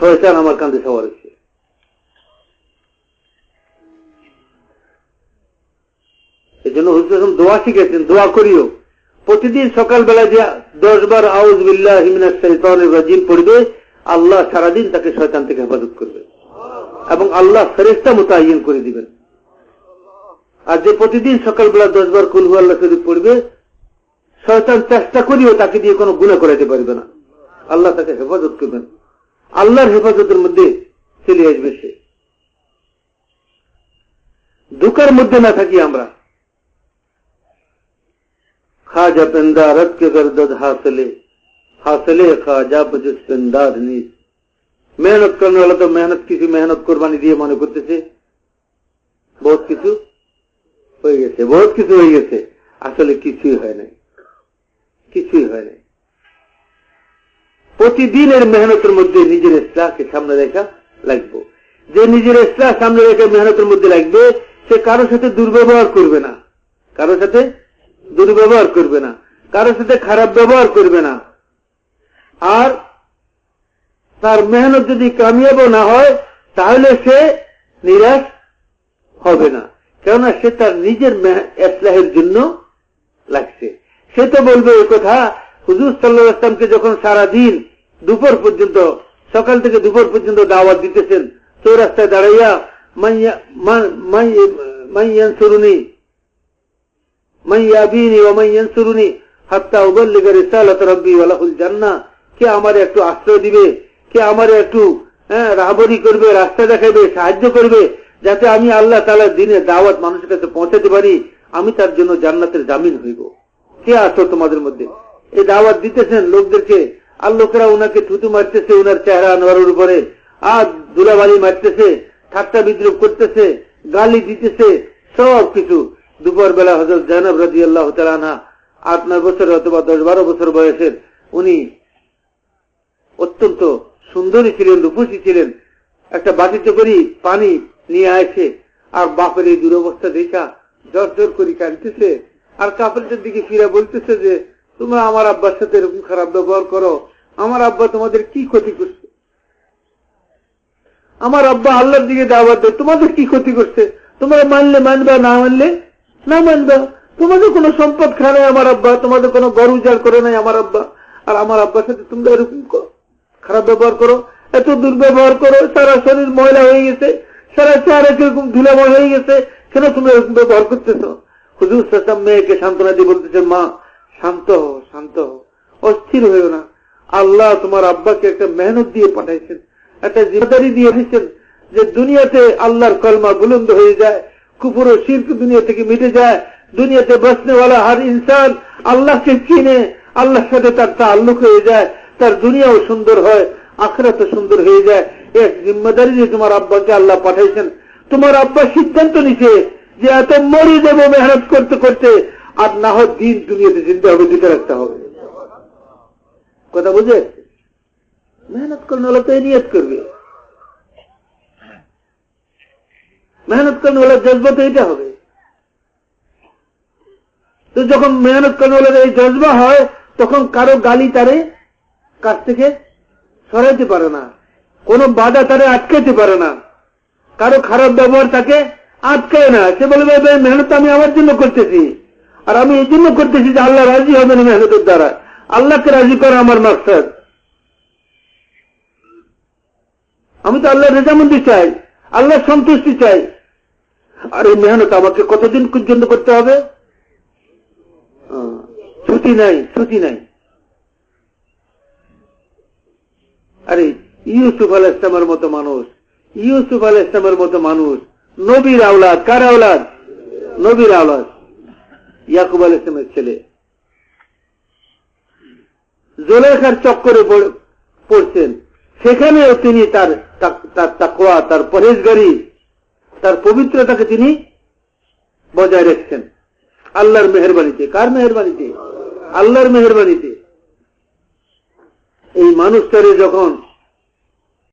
শয়তান আমার কান্দে সবার হচ্ছে। এই জন্য হুজুর দোয়া শিখেছেন, দোয়া করিও। প্রতিদিন সকালবেলা যে দশ বার আউজ বিল্লাহ রাজিম পড়বে, আল্লাহ সারাদিন তাকে শয়তান থেকে হেফাজত করবে। এবং আল্লাহ ফেরেস্তা মোতায়ন করে দিবেন। আর যে প্রতিদিন সকালবেলা দশ বার কুলহু আল্লাহ শরীফ পড়বে, শয়তান চেষ্টা করিও তাকে দিয়ে কোনো গুণা করাতে পারবে না। আল্লাহ তাকে হেফাজত করবেন। আল্লাহর হেফাজতের মধ্যে চলে আসবে সে দুঃখের মধ্যে না থাকি আমরা খাজা পেন্দা রত के गर्दद हासिले हासिले खाजा बजस पेंदार नीस মেহনত করনে वाला তো মেহনত কিছু মেহনত কোরবানি দিয়ে মনে করতেছে বহুত কিছু হয়ে গেছে বহুত কিছু হয়ে গেছে আসলে কিছুই হয় নাই কিছুই হয় নাই প্রতিদিনের মেহনতের মধ্যে নিজের ইসলামকে সামনে রেখা লাগবো। যে নিজের ইসলাম সামনে রেখে মেহনতের মধ্যে লাগবে, সে কারও সাথে দুর্ব্যবহার করবে না। কারও সাথে দুর্ব্যবহার করবে না। কারও সাথে খারাপ ব্যবহার করবে না। আর তার মেহনত যদি কামিয়াব না হয়, তাহলে সে নিরাশ হবে না। কেননা সে তার নিজের ইসলাহের জন্য লাগছে। সে তো বলবে কথা হুজুর সাল্লাহ আসলামকে যখন সারা দিন দুপুর পর্যন্ত, সকাল থেকে দুপুর পর্যন্ত দাওয়াত দিতেছেন চৌরাস্তায় দাঁড়াইয়া হ্যাঁ সাহায্য করবে, যাতে আমি আল্লাহ তালার দিনে দাওয়াত মানুষের কাছে পৌঁছাতে পারি, আমি তার জন্য জান্নাতের জামিন হইব। কে আসো তোমাদের মধ্যে? এই দাওয়াত দিতেছেন লোকদেরকে। আর লোকেরা ওনাকে থুতু মারতেছে ওনার চেহারা আনোয়ারের উপরে। আর দুলাবালি মারতেছে, ঠাট্টা বিদ্রুপ করতেছে, গালি দিতেছে, সব কিছু। দুপুর বেলা হজরত জানব রাজি আল্লাহ তালানা আট, নয় বছর অথবা দশ, বারো বছর বয়সের উনি অত্যন্ত সুন্দরী ছিলেন, রূপসী ছিলেন। একটা বাটিতে করি পানি নিয়ে আসে আর বাপের এই দুরবস্থা দেখা জোর জোর করে কাঁদতেছে। আর কাপড়ের দিকে ফিরে বলতেছে যে তোমরা আমার আব্বার সাথে এরকম খারাপ ব্যবহার করো, আমার আব্বা তোমাদের কি ক্ষতি করছে? আমার আব্বা আল্লাহর দিকে দাওয়াত দেয়, তোমাদের কি ক্ষতি করছে? তোমরা মানলে মানবে, না মানলে না মানবে। তোমাদের কোনো সম্পদ খায় নাই আমার আব্বা, তোমাদের কোনো গরু উজাড় করে নাই আমার আব্বা। আর আমার আব্বার সাথে তোমরা এরকম খারাপ ব্যবহার করো, এত দুর্ব্যবহার করো, সারা শরীর ময়লা হয়ে গেছে, সারা চেহারা কীরকম ধুলাময় হয়ে গেছে, কেন তুমি এরকম ব্যবহার করতেছ? হুজুর সাসাম মেয়েকে সান্ত্বনা দিয়ে বলতেছে মা শান্ত হো শান্ত হো অস্থির হয়েও না। আল্লাহ তোমার আব্বাকে একটা মেহনত দিয়ে পাঠাইছেন, একটা জিম্মেদারি দিয়ে দিচ্ছেন যে দুনিয়াতে আল্লাহর কলমা বুলন্দ হয়ে যায় কুপুর ও শিল্প দুনিয়া থেকে মিটে যায়, দুনিয়াতে বসনেওয়ালা হার ইনসান আল্লাহকে চিনে, আল্লাহর সাথে তার তাল্লুক হয়ে যায়, তার দুনিয়াও সুন্দর হয় আখরাতে সুন্দর হয়ে যায়। এক জিম্মেদারি দিয়ে তোমার আব্বাকে আল্লাহ পাঠাইছেন। তোমার আব্বা সিদ্ধান্ত নিছে যে এত মরি দেবো মেহনত করতে করতে আর না হয় দিন দুনিয়াতে চিন্তা হবে দিতে রাখতে হবে। কথা বুঝে? মেহনত করলে হলে তো নিয়ত করবে। মেহনত করলে হলে জজবা তো এটা হবে। তো যখন মেহনত করলে হলে এই জজবা হয়, তখন কারও গালি তারে কাছ থেকে? সরাইতে পারে না। কোন বাধা তারে আটকাইতে পারে না। কারও খারাপ ব্যবহার তাকে আটকায় না। সে বলবে মেহনত আমি আমার জন্য করতেছি। আর আমি এই জন্য করতেছি যে আল্লাহ রাজি হবে না মেহনতের দ্বারা। আল্লাহকে রাজি করা আমার মাকসাদ। আমি তো আল্লাহ রেজামন্দি চাই আল্লাহ সন্তুষ্টি চাই। আর এই মেহনত আমাকে কতদিন পর্যন্ত করতে হবে? ছুটি নাই ছুটি নাই। আরে, ইউসুফ আল ইসলামের মতো মানুষ, ইউসুফ আল ইসলামের মতো মানুষ। নবীর আওলাদ, কার আওলাদ? নবীর আওলাদ। ইয়াকুব আল ইসলামের ছেলে। জোলেখার চক্করে পড়ছেন। সেখানেও তিনি তার তার তাকোয়া তার পরেশগারি তার পবিত্রতাকে তিনি বজায় রেখেছেন। আল্লাহর মেহরবানিতে। কার মেহরবানিতে? আল্লাহর মেহরবানিতে। এই মানুষটারে যখন